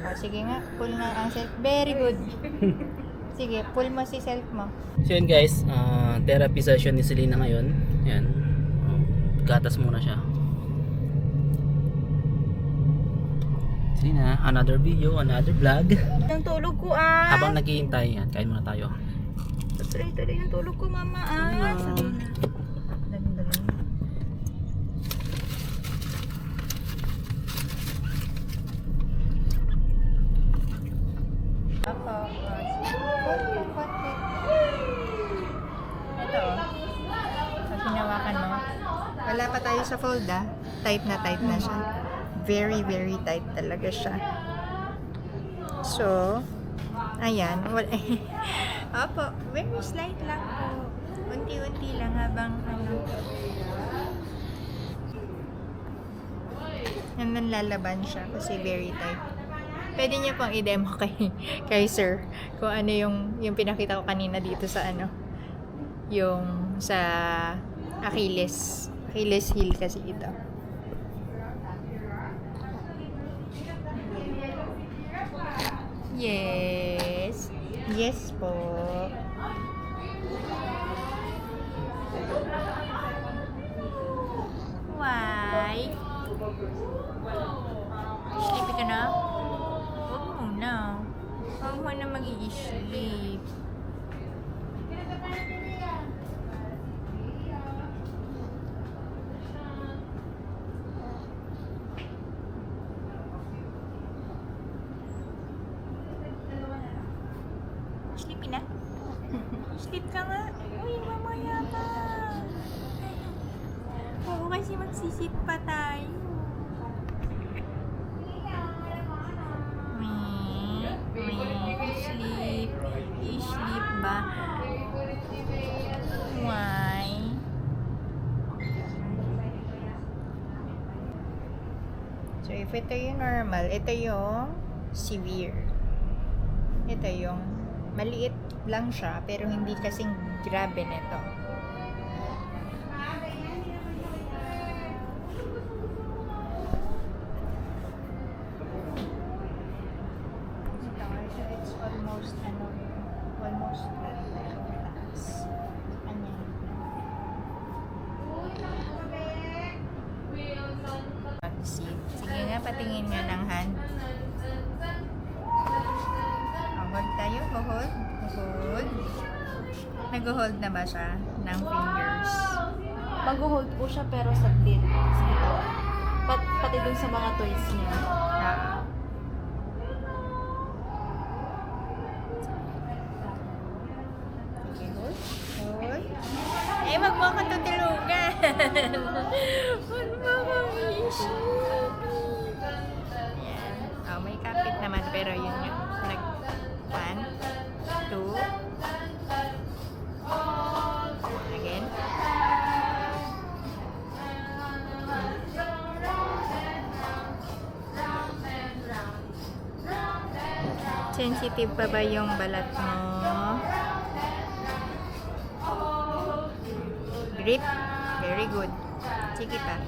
O, sige nga, pull nga ang self. Very good. Sige, pull mo si self mo. So yun guys, ah, therapy session ni Selena ngayon. Yan. Gatas muna siya. Selena, another video, another vlog. Ang tulog ko ah. Habang naghihintay, yan, kain muna tayo. Tuloy-tuloy yung tulog ko, mama ah. Sabi na. Dali-dali. Ako, konti, konti. Ito, oh. Pag hinawakan mo, wala pa tayo sa fold ah. Tight na tight na siya. Very, very tight talaga siya. So, ayan. Opo, very slight lang po. Unti-unti lang habang ano. Hanggang lalaban siya kasi very tight. Pwede niyo pang i-demo kay, kay sir kung ano yung, yung pinakita ko kanina dito sa ano. Yung sa Achilles. Achilles heel kasi ito. Yes. Yes po. Why? Sleepy ka na? Huwag muna. Huwag mo na mag-i-sleep. Sleepy na? Sleep ka nga. Uy, mamaya pa. Oo, kasi magsisip pa tayo. Sleep. I-sleep ba? Why? So, if ito yung normal, ito yung severe. Ito yung maliit lang siya, pero hindi kasing grabe nito. Ito, ito, it's almost, ano, almost flat na yung taas. Ano Mag-sit. Sige nga, patingin nga ng hand. Oh, hold tayo. Hold. Hold. Nag-hold na ba siya ng fingers? Mag-hold po siya pero saglit. Sa bitawan. Pat, pati dun sa mga toys niya. Ah. Sige, hold. Hold. Eh, wag mo ako tutulugan. wag mo ako i-shoot. Yan. Oh, may kapit naman, pero yun yung Sensitive pa ba yung balat mo? Grip. Very good. Sige pa.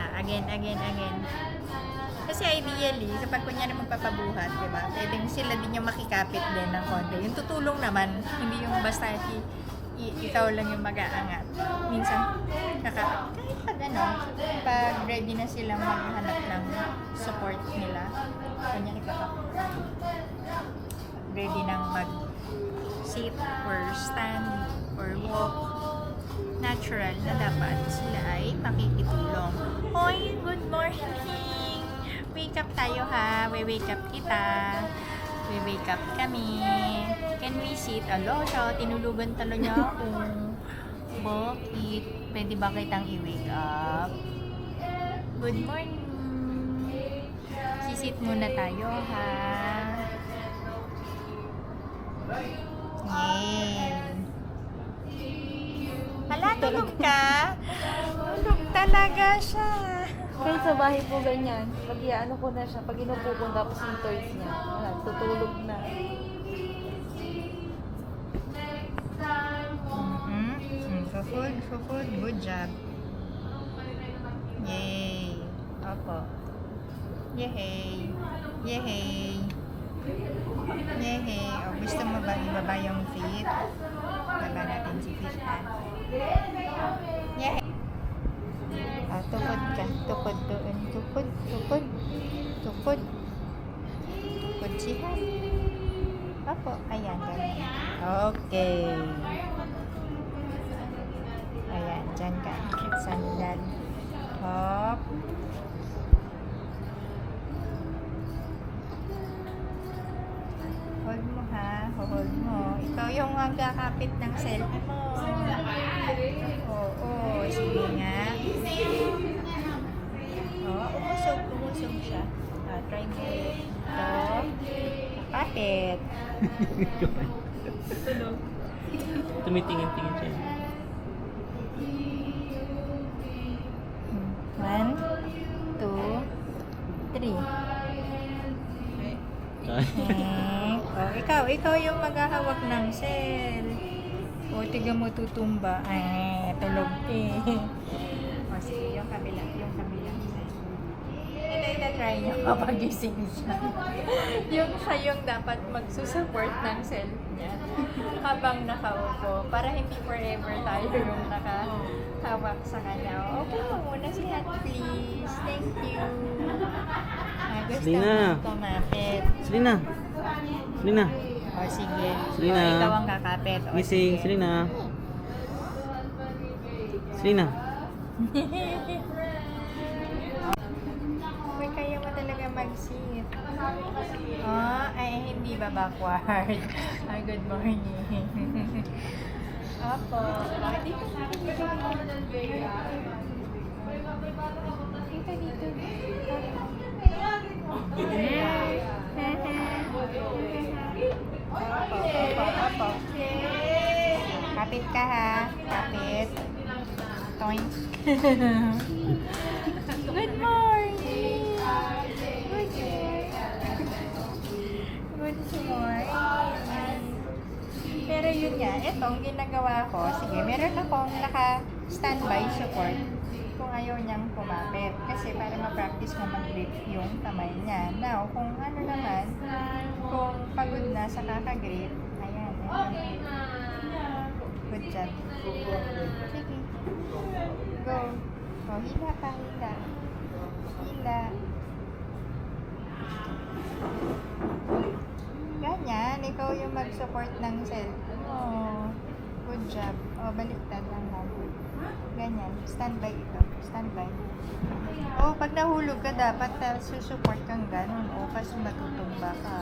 ah, again, again, again. Kasi ideally, kapag kunyari magpapabuhat, di ba? Pwedeng sila din yung makikapit din ng konti. Yung tutulong naman, hindi yung basta i- ikaw lang yung mag-aangat. Minsan, kaka ano, pag ready na silang maghanap ng support nila, kanya ikakapit. Ready nang mag sit or stand or walk natural na dapat sila ay makikitulong. Hoy, good morning! Wake up tayo ha. We wake up kita. We wake up kami. Can we sit? Alo siya, tinulugan talo niya ako. Bakit? Pwede ba kitang i-wake up? Good morning! Sisit muna tayo ha. Yay! Hala, tulog ka? Tulog talaga siya. Kahit sa bahay po ganyan, pag ano ko na siya, pag inupo tapos yung toys niya, tutulog na. Mm, food, food, good job. Yay! Opo. Yehey. Yehey. Yehey. O, gusto mo ba ibaba yung feet? Baba natin si fish hand. Yehey. Ah, tukod ka. Tukod doon. Tukod. Tukod. Tukod. Tukod si Han. Opo. Ayan. Ganyan. Okay. Hop. Hold mo ha. Hold mo. Ikaw yung magkakapit ng cellphone mo. Oo. Sige nga. Oo. Umusog. Umusog siya. Ah, try mo. Ito. Kapit. Tumitingin-tingin siya. 3. mm. Oh, ikaw, ikaw yung maghahawak ng cell. O, tiga mo tutumba. Ay, tulog eh. o, sige, yung kabila. Ita-try niyo mapagising siya. yung siya yung dapat magsusupport ng cell niya habang nakaupo para hindi forever tayo yung nakahawak sa kanya. Okay mo muna si Hat, please. Thank you. Ah, gusto Selena. mo kumapit. Selena. Selena. O sige. Selena. O, ikaw ang kakapit. O, Missing. sige. Selena. Selena. mag-sit. Ah, ay hindi ba backward? Ay, good morning. Opo. Ah, dito, dito, dito. Dito, dito. Opo, opo, opo. Kapit ka ha. Kapit. Toink. Good morning! Pero yun nga, etong ginagawa ko, sige, meron akong naka-standby support kung ayaw niyang kumapit. Kasi para ma-practice mo mag-grip yung kamay niya. Now, kung ano naman, kung pagod na sa kakagrip, ayan, ayan. Good job. Sige. Go. O, hila pa, hila. Hila. Ikaw yung mag-support ng cellphone mo. Good job. O, baliktad lang natin. Ganyan, standby ito. Standby. O, pag nahulog ka, dapat uh, susupport kang ganun. O, kasi matutumba ka.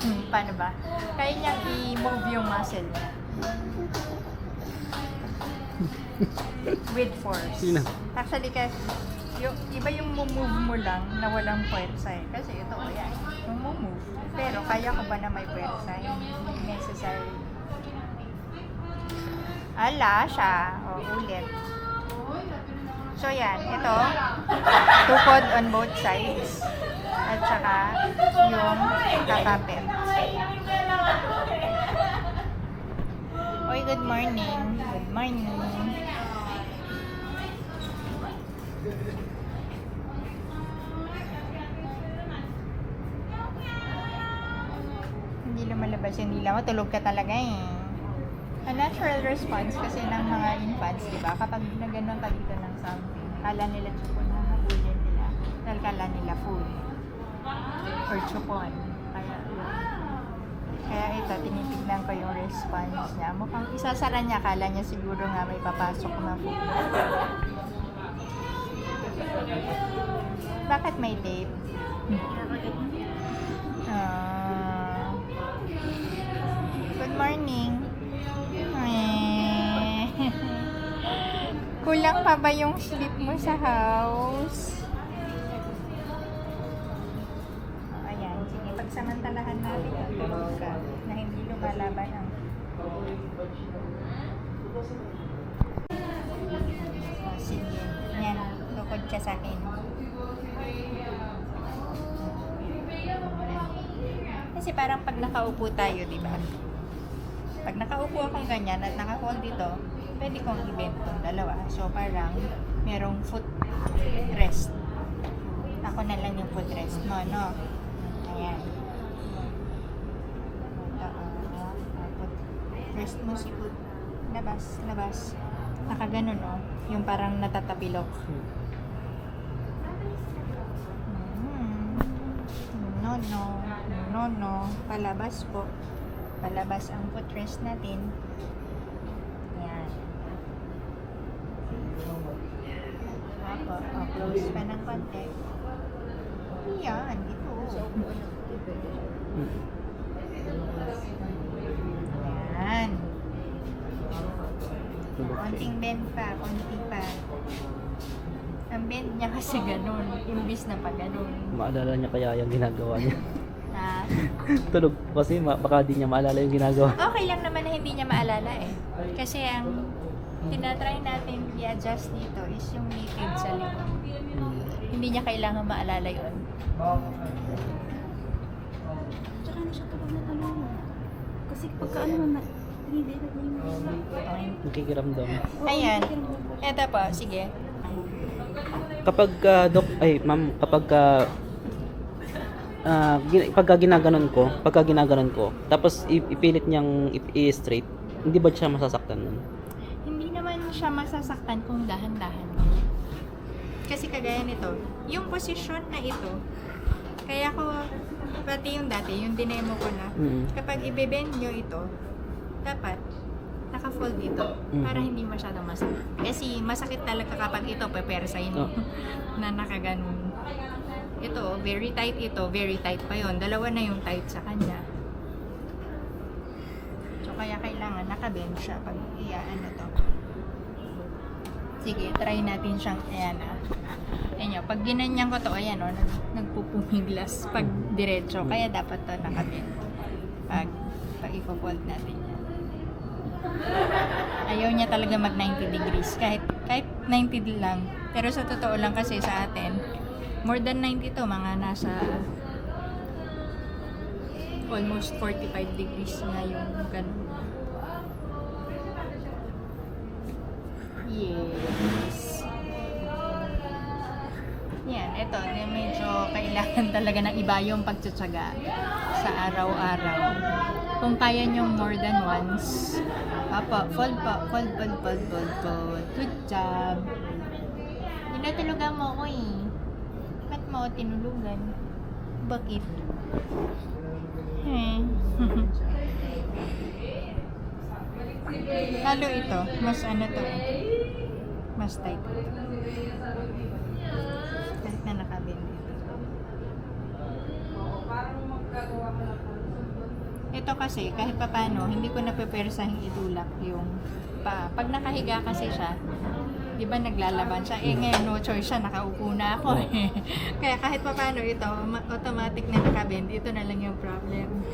Niyang, paano ba? Kaya niyang i-move yung muscle niya. With force. Sino? Actually, kasi, yung, iba yung move mo lang na walang puwersa eh. Kasi ito, o yan, yung move. Pero kaya ko ba na may puwersa? Hindi necessary. Ala siya. O, ulit. So, yan. Ito, tukod on both sides. At saka, yung kakapit. Oy, good morning. Good morning. Hindi lumalabas yung dila mo. Tulog ka talaga eh. A natural response kasi ng mga infants, di ba? Kapag naganon ka dito ng something, kala nila chupon na nabulin nila. Dahil kala nila food. Or chupon. Kaya. Kaya ito, tinitignan ko yung response niya. Mukhang isasara niya, kala niya siguro nga may papasok na food. Bakit may tape? Ah. good morning. Kulang pa ba yung sleep mo sa house? Pagsamantalahan natin tulog ka na hindi lumalabas. Lalaban ang. Oh, sige. Yan. Tukod ka sa akin. Kasi parang pag nakaupo tayo, di ba? Pag nakaupo akong ganyan at naka-hold dito, pwede kong i-bend tong dalawa. So parang merong foot rest. Ako na lang yung foot rest mo, no? Ayan. Ito, ah, ah, foot rest mo si foot. Labas, labas. Nakaganon, no? Yung parang natatapilok. Mm. No, no. No, no. Palabas po. Palabas ang footrest natin. Yan. Apo. O, close pa ng konti. Yan. Dito. Yan. Konting bend pa. Konti pa. Ang bend niya kasi ganun. Imbis na pa ganun. Maalala niya kaya yung ginagawa niya. Na, Tulog kasi ma- baka di niya maalala yung ginagawa. okay lang naman na hindi niya maalala eh. Kasi ang tinatry natin i-adjust dito is yung native sa likod. Mm. Hindi niya kailangan maalala yun. Tsaka na siya kapag natanong mo. Kasi pagka ano na Nakikiramdam. Ayan. Eto po, sige. Kapag ah, dok ay ma'am kapag ah, ah, gin- pagka ginaganon ko, pagka ginaganon ko, tapos ipilit niyang i-straight, hindi ba siya masasaktan nun? Hindi naman siya masasaktan kung dahan-dahan. Kasi kagaya nito, yung posisyon na ito, kaya ko, pati yung dati, yung dinemo ko na, Mm. kapag ibebend nyo ito, dapat naka-fold dito para Mhm. hindi masyadong masakit. Kasi masakit talaga kapag ito pepersahin mo Oh. na nakaganon. Ito, very tight ito, very tight pa yon. Dalawa na yung tight sa kanya. So, kaya kailangan nakabend siya pag iyaano to. Sige, try natin siyang, ayan ah. Ayan yun, pag ginanyan ko to, ayan o, nag, nagpupumiglas pag diretso. Kaya dapat to nakabend. Pag, pag ipo-fold natin yan. Ayaw niya talaga mag 90 degrees. Kahit, kahit 90 lang. Pero sa totoo lang kasi sa atin, more than 90 to, mga nasa almost 45 degrees nga yung ganun. Yes. Yan, yung medyo kailangan talaga ng iba yung pagtsatsaga sa araw-araw. Kung kaya nyo more than once, Papa, fold pa, fold, fold, fold, fold, fold. Good job. Tinutulugan mo ako eh. Ba't mo ako tinulugan? Bakit? Eh. Lalo ito, mas ano to eh. Mas tight ito. Kahit na nakabend dito. Ito kasi, kahit pa paano, hindi ko napepersahing itulak yung pa. Pag nakahiga kasi siya, di ba naglalaban siya? Eh ngayon, no choice siya, nakaupo na ako eh. Kaya kahit pa paano ito, ma- automatic na nakabend, ito na lang yung problem.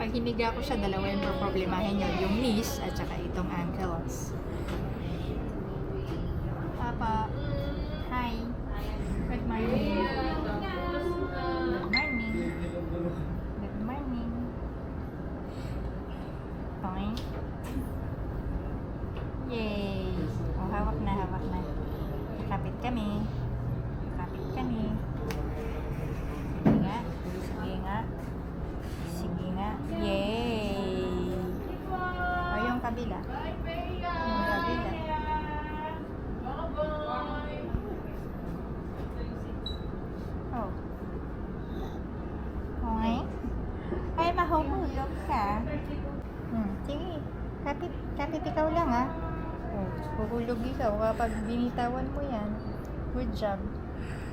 Pag hiniga ko siya, dalawa yung problemahin niya, yung knees at saka itong ankles. Kapit, kapit ikaw lang ha. Oh, huhulog ikaw kapag binitawan mo yan. Good job.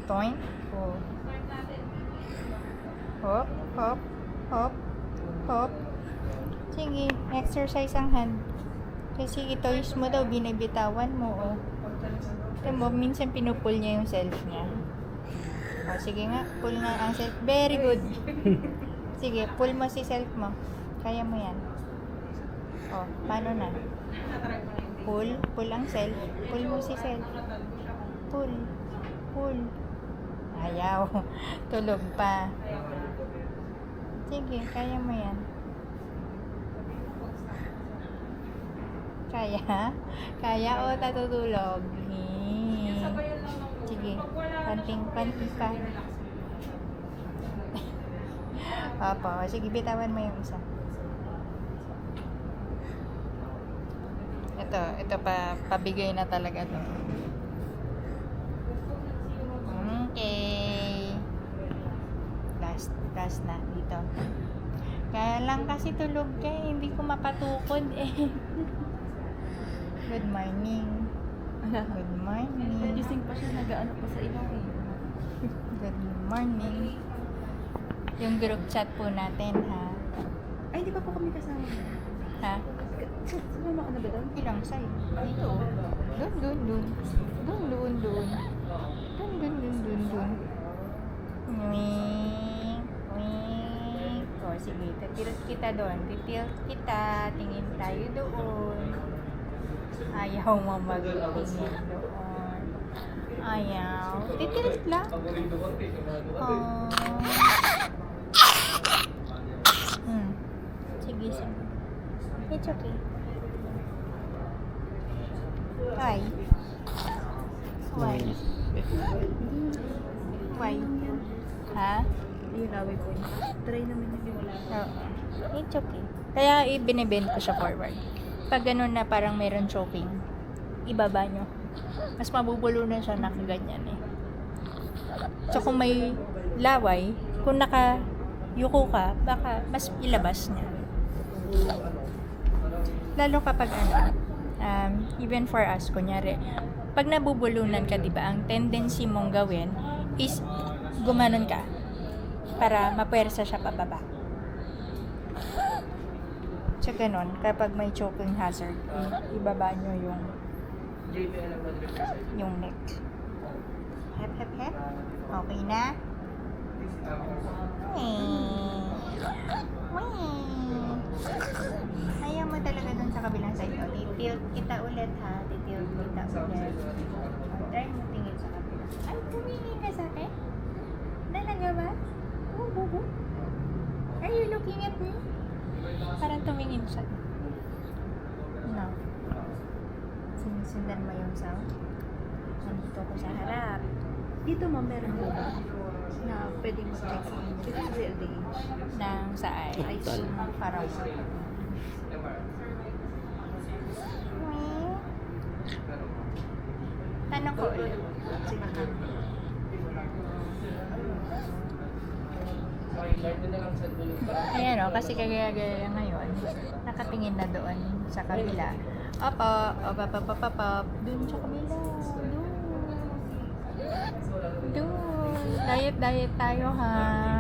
Point. Oh. Hop, hop, hop, hop. Sige, exercise ang hand. Kasi itoys mo daw, binibitawan mo. Oh. Ito mo, minsan pinupull niya yung self niya. Oh, sige nga, pull nga ang self. Very good. Sige, pull mo si self mo. Kaya mo yan. Oh, paano na? Pull. Pull ang self. Pull mo si self. Pull. Pull. Ayaw. Tulog pa. Sige, kaya mo yan. Kaya? Kaya o tatutulog? Eh. Sige, panting-panting pa. Opo, sige, bitawan mo yung isa. Ito, ito pa, pabigay na talaga to. Okay. Last, last na dito. Kaya lang kasi tulog ka eh, hindi ko mapatukod eh. Good morning. Good morning. Gising pa siya, nag-ano pa sa ilaw eh. Good morning. Yung group chat po natin ha. Ay, di ba po kami kasama? Ha? Sumama ka na ba doon? Ilang side? Dito. Dun, dun. Dun, dun, dun. Dun, dun, dun, dun, dun. Wink. Wink. O, sige. Titilt kita doon. Titilt kita. Tingin tayo doon. Ayaw mo magtingin doon. Ayaw. Titilt lang. Oh. Hmm. Sige, sige. It's okay. Why? Why? Why? Ha? Yung laway po niya. Try naman yung wala. Oo. It's okay. Kaya ibinibend ko siya forward. Pag ganun na parang meron choking, ibaba nyo. Mas mabubulunan siya nakaganyan eh. So kung may laway, kung naka yuko ka, baka mas ilabas niya. Lalo kapag ano, um, even for us, kunyari, pag nabubulunan ka, di ba, ang tendency mong gawin is gumanon ka para mapersa siya pababa. So, ganun, kapag may choking hazard, ibaba nyo yung yung neck. Hep, hep, hep. Okay na? Wee. Wee. Ayaw mo talaga dun sa kabilang side. O, titilt kita ulit ha. Titilt kita ulit. O, try mo tingin sa kabila. Ay, tumingin ka sa akin? Talaga ba? Oh, bubo. Are you looking at me? Parang tumingin siya. No. Sinusundan mo yung sound. Nandito ko sa harap. Dito ma'am, meron mo ba? Na pwedeng mag-check sa inyo. This is the. Nang sa ay. Tal. Parang. Ulit. Sige. Ayan o, kasi kagaya-gaya ngayon, nakatingin na doon sa kabila. Opo, opo, opo, opo, opo, doon sa kabila, doon. Doon. Diet, diet tayo ha.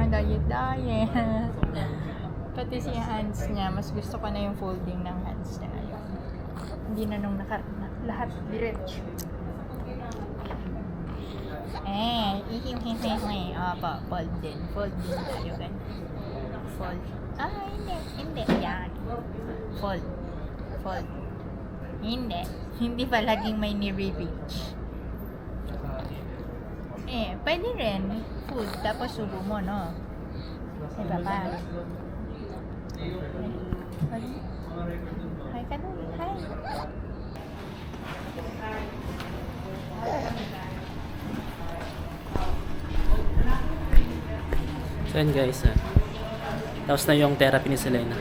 Diet, diet. Pati si hands niya, mas gusto ko na yung folding ng hands niya ngayon. Hindi na nung naka, na, lahat diretso. Eh, ihim-him-him. Opo, fold din. Fold din tayo ganyan. Fold. Ah, hindi. Hindi. Yan. Fold. Fold. Hindi. Hindi pa laging may nire-reach. Eh, pwede rin. Food. Tapos subo mo, no? Iba pa. Hi ka doon. Hi. So yun guys, ah. tapos na yung therapy ni Selena.